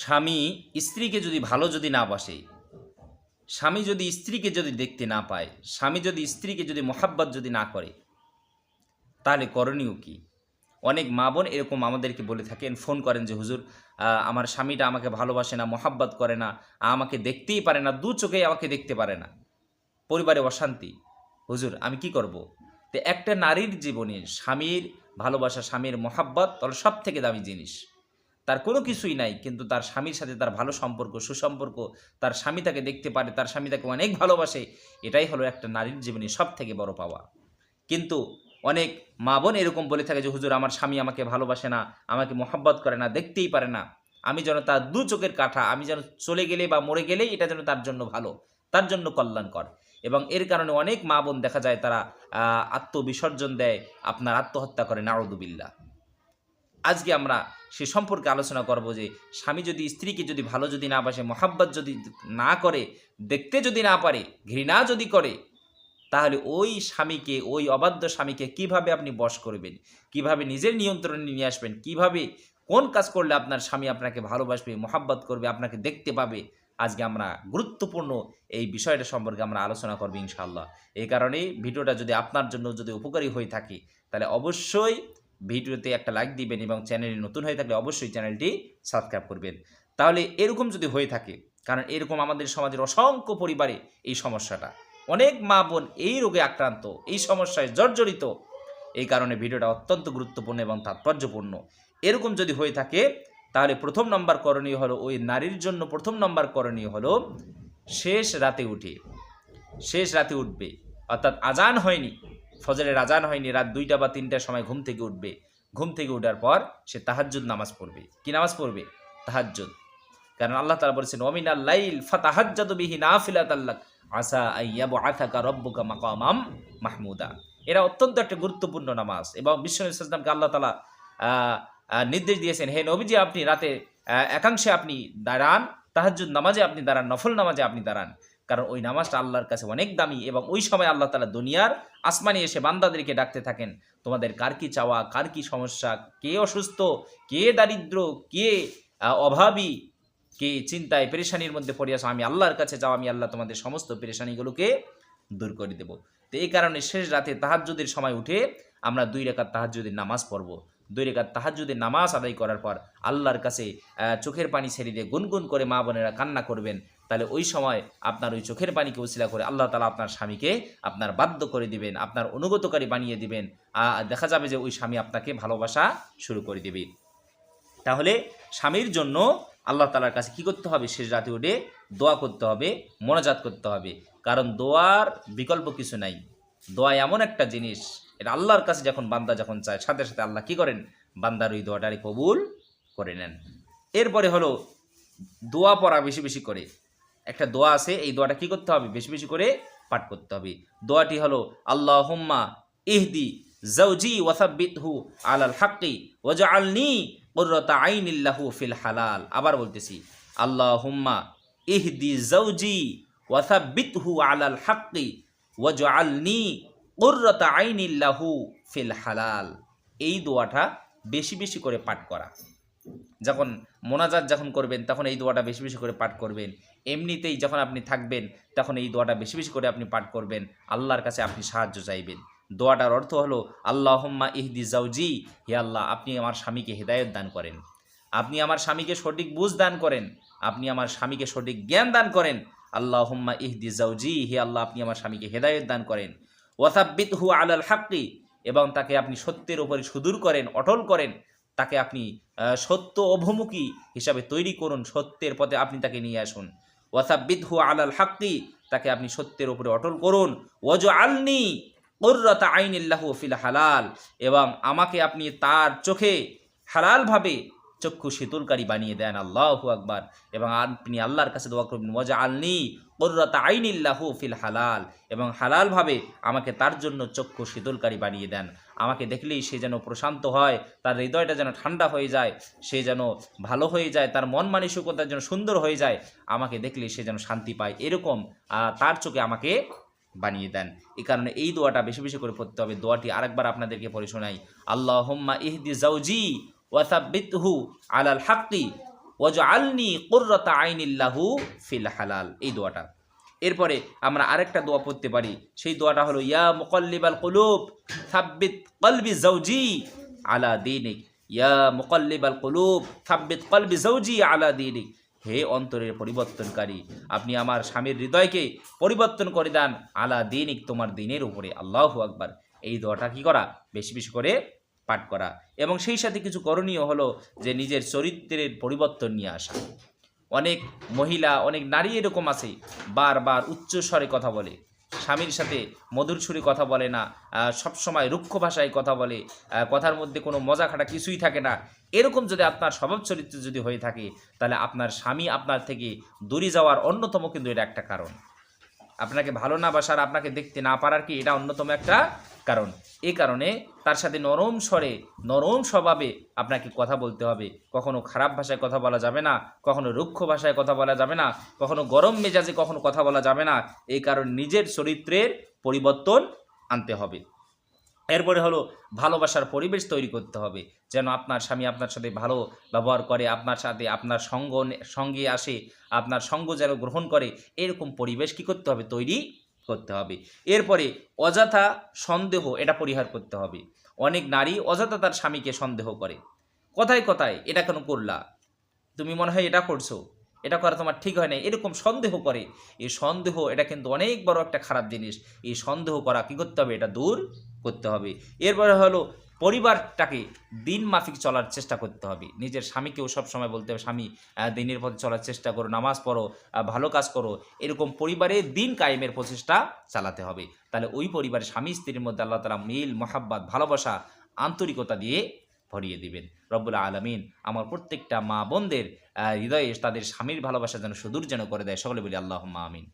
স্বামী স্ত্রীকে যদি ভালো যদি না বাসে, স্বামী যদি স্ত্রীকে যদি দেখতে না পায়, স্বামী যদি স্ত্রীকে যদি মোহাব্বত যদি না করে, তাহলে করণীয় কি? অনেক মা বোন এরকম আমাদেরকে বলে থাকেন, ফোন করেন যে, হুজুর আমার স্বামীটা আমাকে ভালোবাসে না, মোহাব্বত করে না, আমাকে দেখতেই পারে না, দু চোখেই আমাকে দেখতে পারে না। পরিবারে অশান্তি। হুজুর, আমি কি করব। তো একটা নারীর জীবনে স্বামীর ভালোবাসা, স্বামীর মোহাব্বত তাহলে সব থেকে দামি জিনিস। তার কোনো কিছুই নাই, কিন্তু তার স্বামীর সাথে তার ভালো সম্পর্ক, সুসম্পর্ক, তার স্বামী তাকে দেখতে পারে, তার স্বামী তাকে অনেক ভালোবাসে, এটাই হলো একটা নারীর জীবনে সব থেকে বড় পাওয়া। কিন্তু অনেক মা বোন এরকম বলে থাকে যে, হুজুর, আমার স্বামী আমাকে ভালোবাসে না, আমাকে মোহাব্বত করে না, দেখতেই পারে না। আমি যেন তার দু চোখের কাঠা আমি যেন চলে গেলে বা মরে গেলেই এটা যেন তার জন্য ভালো, তার জন্য কল্যাণকর। এবং এর কারণে অনেক মা বোন দেখা যায় তারা আত্মবিসর্জন দেয়, আপনার আত্মহত্যা করে নারদুবিল্লা আজকে আমরা সে সম্পর্কে আলোচনা করব যে স্বামী যদি, স্ত্রীকে যদি ভালো যদি না বাসে, মহাব্বত যদি না করে, দেখতে যদি না পারে, ঘৃণা যদি করে, তাহলে ওই স্বামীকে, ওই অবাধ্য স্বামীকে কীভাবে আপনি বশ করবেন? কীভাবে নিজের নিয়ন্ত্রণে নিয়ে আসবেন? কীভাবে, কোন কাজ করলে আপনার স্বামী আপনাকে ভালোবাসবে, মহাব্বত করবে, আপনাকে দেখতে পাবে? আজকে আমরা গুরুত্বপূর্ণ এই বিষয়টা সম্পর্কে আমরা আলোচনা করব ইনশাল্লাহ এই কারণে ভিডিওটা যদি আপনার জন্য যদি উপকারী হয়ে থাকে, তাহলে অবশ্যই ভিডিওতে একটা লাইক দিবেন এবং চ্যানেলে নতুন হয়ে থাকলে অবশ্যই চ্যানেলটি সাবস্ক্রাইব করবেন। তাহলে এরকম যদি হয়ে থাকে, কারণ এরকম আমাদের সমাজের অসংখ্য পরিবারে এই সমস্যাটা। অনেক মা বোন এই রোগে আক্রান্ত, এই সমস্যায় জর্জরিত। এই কারণে ভিডিওটা অত্যন্ত গুরুত্বপূর্ণ এবং তাৎপর্যপূর্ণ। এরকম যদি হয়ে থাকে, তাহলে প্রথম নম্বর করণীয় হলো, ওই নারীর জন্য প্রথম নম্বর করণীয় হলো, শেষ রাতে উঠে, শেষ রাতে উঠবে, অর্থাৎ আজান হয়নি ফজরের আজান হয়নি, রাত দুইটা বা তিনটার সময় ঘুম থেকে উঠবে। ঘুম থেকে উঠার পর সে তাহাজ্জুদ নামাজ পড়বে। কি নামাজ পড়বে? তাহাজ্জুদ। কারণ আল্লাহ তালা বলেছেন অমিন আল্লাইল ফাতাহাজ্জাদু বিহি নাফিলাত আল্লাহ আসা আইয়াবু আথাকা রব্বুকা মাকামাম মাহমুদা। এরা অত্যন্ত একটা গুরুত্বপূর্ণ নামাজ এবং বিশ্ব ইসলামকে আল্লাহ তালা নির্দেশ দিয়েছেন, হে নবীজি, আপনি রাতে একাংশে আপনি দাঁড়ান, তাহাজ্জুদ নামাজে আপনি দাঁড়ান, নফল নামাজে আপনি দাঁড়ান। কারণ ওই নামাজটা আল্লাহর কাছে অনেক দামি এবং ওই সময় আল্লাহ তালা দুনিয়ার আসমানি এসে বান্দাদেরকে ডাকতে থাকেন, তোমাদের কার কি চাওয়া, কার কি সমস্যা, কে অসুস্থ, কে দারিদ্র, কে অভাবী, কে চিন্তায়, পেরেশানির মধ্যে পড়ে আসো আমি আল্লাহর কাছে যাও আমি আল্লাহ তোমাদের সমস্ত পেরেশানিগুলোকে দূর করে দেব। তো এই কারণে শেষ রাতে তাহাজ্জুদের সময় উঠে আমরা দুই রেখাত তাহাজ্জুদের নামাজ পড়ব। দুই রেখাত তাহাজ্জুদের নামাজ আদায় করার পর আল্লাহর কাছে চোখের পানি ছেড়ে দিয়ে গুনগুন করে মা বোনেরা কান্না করবেন তাহলে ওই সময় আপনার ওই চোখের পানিকে উসিলা করে আল্লাহ তালা আপনার স্বামীকে আপনার বাধ্য করে দিবেন, আপনার অনুগতকারী বানিয়ে দিবেন। দেখা যাবে যে ওই স্বামী আপনাকে ভালোবাসা শুরু করে দিবে। তাহলে স্বামীর জন্য আল্লাহ তালার কাছে কি করতে হবে? শেষ রাতে উঠে দোয়া করতে হবে, মনোজাত করতে হবে। কারণ দোয়ার বিকল্প কিছু নাই। দোয়া এমন একটা জিনিস, এটা আল্লাহর কাছে যখন বান্দা যখন চায়, সাথে সাথে আল্লাহ কি করেন? বান্দার ওই দোয়াটারে কবুল করে নেন। এরপরে হলো দোয়া পড়া বেশি বেশি করে। একটা দোয়া আছে, এই দোয়াটা কি করতে হবে? বেশি বেশি করে পাঠ করতে হবে। দোয়াটি হলো আল্লাহ হুম্মা ইহদি জাউজি ওয়াসাবিতহু আলাল হাক্কি ওয়াজআলনি কুররাতা আইনিল্লাহু ফিল হালাল। আবার বলতেছি আল্লাহ হুম্মা ইহদি জাউজি ওয়াসাবিতহু আলাল হাক্কি ওয়াজআলনি কুররাতা আইনিল্লাহু ফিল হালাল। এই দোয়াটা বেশি বেশি করে পাঠ করা। যখন মোনাজাত যখন করবেন, তখন এই দোয়াটা বেশি বেশি করে পাঠ করবেন। এমনিতেই যখন আপনি থাকবেন, তখন এই দোয়াটা বেশি বেশি করে আপনি পাঠ করবেন। আল্লাহর কাছে আপনি সাহায্য চাইবেন। দোয়াটার অর্থ হলো, আল্লাহম্মা ইহদি জাউজি হে আল্লাহ, আপনি আমার স্বামীকে হেদায়ত দান করেন। আপনি আমার স্বামীকে সঠিক বুঝ দান করেন। আপনি আমার স্বামীকে সঠিক জ্ঞান দান করেন। আল্লাহম্মা ইহদি জাউজি হে আল্লাহ, আপনি আমার স্বামীকে হেদায়ত দান করেন। ওয়াসাব্বিত হু আলাল হাক্কি, এবং তাকে আপনি সত্যের উপরে সুদূর করেন, অটল করেন। তাকে আপনি সত্য অভমুখী হিসাবে তৈরি করুন, সত্যের পথে আপনি তাকে নিয়ে আসুন। ওয়াসাব্বিদ হু আলাল হাক্কি, তাকে আপনি সত্যের উপরে অটল করুন। ওয়াজ আলনি আইন ইল্লাহ ফিল হালাল, এবং আমাকে আপনি তার চোখে হালালভাবে চক্ষু শীতলকারী বানিয়ে দেন, আল্লাহু আকবার। এবং আপনি আল্লাহর কাছে দোয়া করবেন মজা আলনি কুররাতা আইনিল্লাহু ফিল হালাল। এবং হালালভাবে আমাকে তার জন্য চক্ষু শীতলকারী বানিয়ে দেন। আমাকে দেখলেই সে যেন প্রশান্ত হয়, তার হৃদয়টা যেন ঠান্ডা হয়ে যায়, সে যেন ভালো হয়ে যায়, তার মন মানসিকতা যেন সুন্দর হয়ে যায়, আমাকে দেখলেই সে যেন শান্তি পায়, এরকম তার চোখে আমাকে বানিয়ে দেন। এই কারণে এই দোয়াটা বেশি বেশি করে পড়তে হবে। দোয়াটি আরেকবার আপনাদেরকে পড়ে শোনাই। আল্লাহ ইহদি জাউজি ওয়াসাবিতহু আলাল হাক্কি ওজ আলনি কুর্রতা আইনিল্লাহু ফিল হালাল। এই দোয়াটা। এরপরে আমরা আরেকটা দোয়া পড়তে পারি। সেই দোয়াটা হলো, ইয়া মুকল্লিবাল কুলুব, সাব্বিত কলবি জৌজি আলা দিনিক। ইয়া মুকল্লিবাল কুলুব, সাব্বিত কলবি জৌজি আলা দিনিক। হে অন্তরের পরিবর্তনকারী, আপনি আমার স্বামীর হৃদয়কে পরিবর্তন করে দেন আলা দিনিক তোমার দিনের উপরে। আল্লাহু আকবার। এই দোয়াটা কি করা? বেশি বেশি করে পাঠ করা। এবং সেই সাথে কিছু করণীয় হলো যে নিজের চরিত্রের পরিবর্তন নিয়ে আসা। অনেক মহিলা, অনেক নারী এরকম আছে, বারবার উচ্চ স্বরে কথা বলে। স্বামীর সাথে মধুর সুরে কথা বলে না সবসময় রুক্ষ ভাষায় কথা বলে কথার মধ্যে কোনো মজা খাটা কিছুই থাকে না। এরকম যদি আপনার স্বভাব চরিত্র যদি হয়ে থাকে, তাহলে আপনার স্বামী আপনার থেকে দূরে যাওয়ার অন্যতম কিন্তু এটা একটা কারণ। আপনাকে ভালো না বাসার, আপনাকে দেখতে না পারার কি এটা অন্যতম একটা কারণ এই কারণে তার সাথে নরম স্বরে, নরম স্বভাবে আপনাকে কথা বলতে হবে। কখনো খারাপ ভাষায় কথা বলা যাবে না, কখনো রুক্ষ ভাষায় কথা বলা যাবে না, কখনো গরম মেজাজে কখনো কথা বলা যাবে না। এই কারণে নিজের চরিত্রের পরিবর্তন আনতে হবে। এরপরে হলো ভালোবাসার পরিবেশ তৈরি করতে হবে। যেন আপনার স্বামী আপনার সাথে ভালো ব্যবহার করে, আপনার সাথে আপনার সঙ্গ, সঙ্গে আসে, আপনার সঙ্গ যেন গ্রহণ করে, এরকম পরিবেশ কি করতে হবে? তৈরি করতে হবে। এরপরে অযথা সন্দেহ, এটা পরিহার করতে হবে। অনেক নারী অযথা তার স্বামীকে সন্দেহ করে। কথায় কথায়, এটা কেন করলা? তুমি মনে হয় এটা করছ। এটা করা তোমার ঠিক হয় না এরকম সন্দেহ করে। এই সন্দেহ, এটা কিন্তু অনেক বড় একটা খারাপ জিনিস। এই সন্দেহ করা কী করতে হবে? এটা দূর করতে হবে। এরপরে হলো পরিবারটাকে দিন মাফিক চলার চেষ্টা করতে হবে। নিজের স্বামীকেও সবসময় বলতে হবে, স্বামী দিনের পথে চলার চেষ্টা করো, নামাজ পড়ো ভালো কাজ করো। এরকম পরিবারে দিন কায়েমের প্রচেষ্টা চালাতে হবে। তাহলে ওই পরিবারের স্বামী স্ত্রীর মধ্যে আল্লাহ তালা মিল, মহাব্বাত, ভালোবাসা, আন্তরিকতা দিয়ে ভরিয়ে দিবেন। রব্বুল আলমিন আমার প্রত্যেকটা মা বোনদের হৃদয়ে তাদের স্বামীর ভালোবাসা যেন সুদূর যেন করে দেয়। সকলে বলি আল্লাহ আমিন।